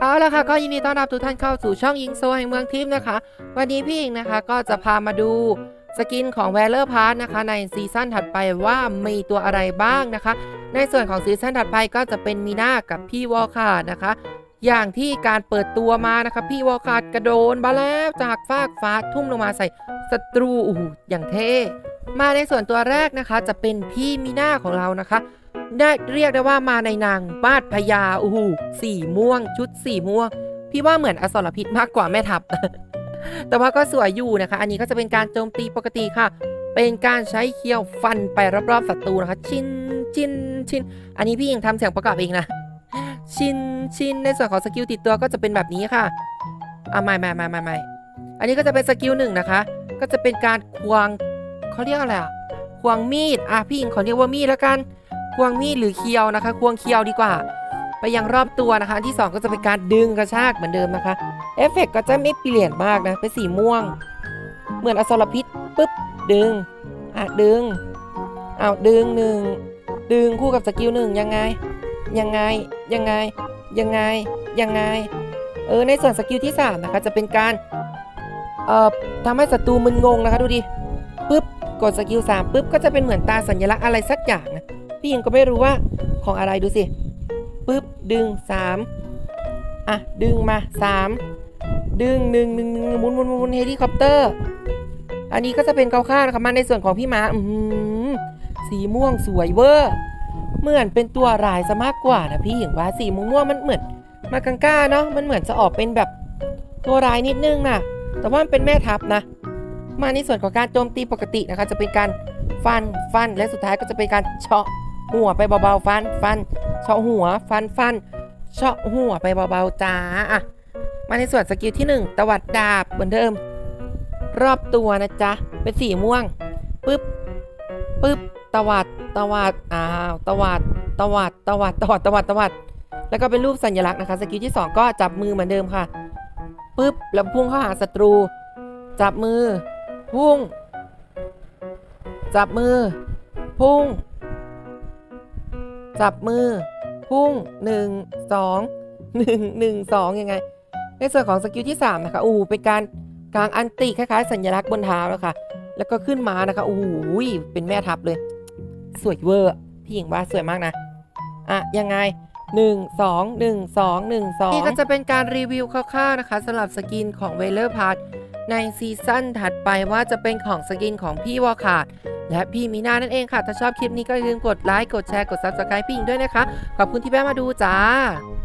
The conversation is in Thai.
เอาละค่ะก็ยินดีต้อนรับทุกท่านเข้าสู่ช่องยิงโซแห่งเมืองทิพย์นะคะ วันนี้พี่อิงนะคะก็จะพามาดูสกินของแวลเลอร์พาร์ทนะคะในซีซั่นถัดไปว่ามีตัวอะไรบ้างนะคะ ในส่วนของซีซั่นถัดไปก็จะเป็นมีนากับพี่วอลคาร์ดนะคะ อย่างที่การเปิดตัวมานะคะพี่วอลคาร์ดกระโดนมาแล้วจากฟากฟ้าทุ่มลงมาใส่ศัตรูโอ้โหอย่างเท่ มาในส่วนตัวแรกนะคะจะเป็นพี่มีนาของเรานะคะ ได้เรียกได้ว่ามาในนางบาดพญาอูหูสีม่วง ชุดสีม่วง พี่ว่าเหมือนอสรพิษมากกว่าแม่ทัพ แต่ว่าก็สวยอยู่นะคะ อันนี้ก็จะเป็นการโจมตีปกติค่ะ เป็นการใช้เคี้ยวฟันไปรอบๆศัตรูนะคะ ชินชินชิน อันนี้พี่ยังทำเสียงประกอบเองนะ ชินชินในส่วนของสกิลติดตัวก็จะเป็นแบบนี้ค่ะอะไม่ไม่ไม่ไม่ไม่อันนี้ก็จะเป็นสกิลหนึ่งนะคะ ก็จะเป็นการควง เขาเรียกอะไรอะควงมีดอะพี่หญิงขอเรียกว่ามีดแล้วกัน ควงมีดหรือเคียวนะคะ ควงเคียวดีกว่า ไปยังรอบตัวนะคะ ที่ 2 ก็จะเป็นการดึงกระชากเหมือนเดิมนะคะ เอฟเฟกต์ก็จะไม่เปลี่ยนมากนะ เป็นสีม่วง เหมือนอสรพิษปุ๊บ ดึง อะ ดึงเอาดึงหนึ่ง ดึงคู่กับสกิลหนึ่งยังไง ยังไง ยังไง ยังไง ยังไง เออ ในส่วนสกิลที่3นะคะจะเป็นการ เอ่อทำให้ศัตรูมึนงงนะคะ ดูดิปุ๊บ กดสกิล3ปุ๊บก็จะเป็นเหมือนตาสัญลักษณ์อะไรสักอย่างนะพี่ยังก็ไม่รู้ว่าของอะไรดูสิปุ๊บดึง3อะดึงมา3ดึงหนึ่งหนึ่งหนึ่งหมุนหมุนหมุนเฮลิคอปเตอร์ อันนี้ก็จะเป็นเกาข้านะคะมาในส่วนของพี่ม้าอือหือสีม่วงสวยเวอร์เหมือนเป็นตัวรายซะมากกว่านะพี่อย่างว่าสีม่วงมันเหมือนมากังก้าเนาะมันเหมือนจะออกเป็นแบบตัวรายนิดนึงนะแต่ว่ามันเป็นแม่ทัพนะ มาในส่วนของการโจมตีปกตินะคะ จะเป็นการฟันฟันและสุดท้ายก็จะเป็นการเฉาะหัวไปเบาๆฟันฟันเฉาะหัวฟันฟันเฉาะหัวไปเบาๆจ้าอะมาในส่วนสกิลที่หนึ่งตวัดดาบเหมือนเดิม รอบตัวนะจ๊ะ เป็นสีม่วงปึ๊บปึ๊บตวัดตวัดอ้าวตวัดตวัดตวัดตวัดตวัดตวัดแล้วก็เป็นรูปสัญลักษณ์นะคะ สกิลที่สองก็จับมือเหมือนเดิมค่ะปึ๊บแล้วพุ่งเข้าหาศัตรู จับมือ พุ่ง จับมือ พุ่ง จับมือ พุ่งหนึ่งสองหนึ่งหนึ่งสองยังไง ในส่วนของสกิลที่ 3 นะคะอู้เป็นการกลางอันติคล้ายๆ สัญลักษณ์บนเท้าแล้วค่ะแล้วก็ขึ้นมานะคะอู้หูเป็นแม่ทัพเลย สวยเวอร์พี่หญิงว่าสวยมากนะ อะ ยังไง1 2 1 2 1 2 นี่ก็จะเป็นการรีวิวคร่าวๆนะคะสำหรับสกินของเวเลอร์พาร์ท ในซีซั่นถัดไปว่าจะเป็นของสกินของพี่วอคาด และพี่มีนานั่นเองค่ะ ถ้าชอบคลิปนี้ก็อย่าลืมกดไลค์ กดแชร์ กด Subscribe พี่หญิงด้วยนะคะ ขอบคุณที่แวะมาดูจ้า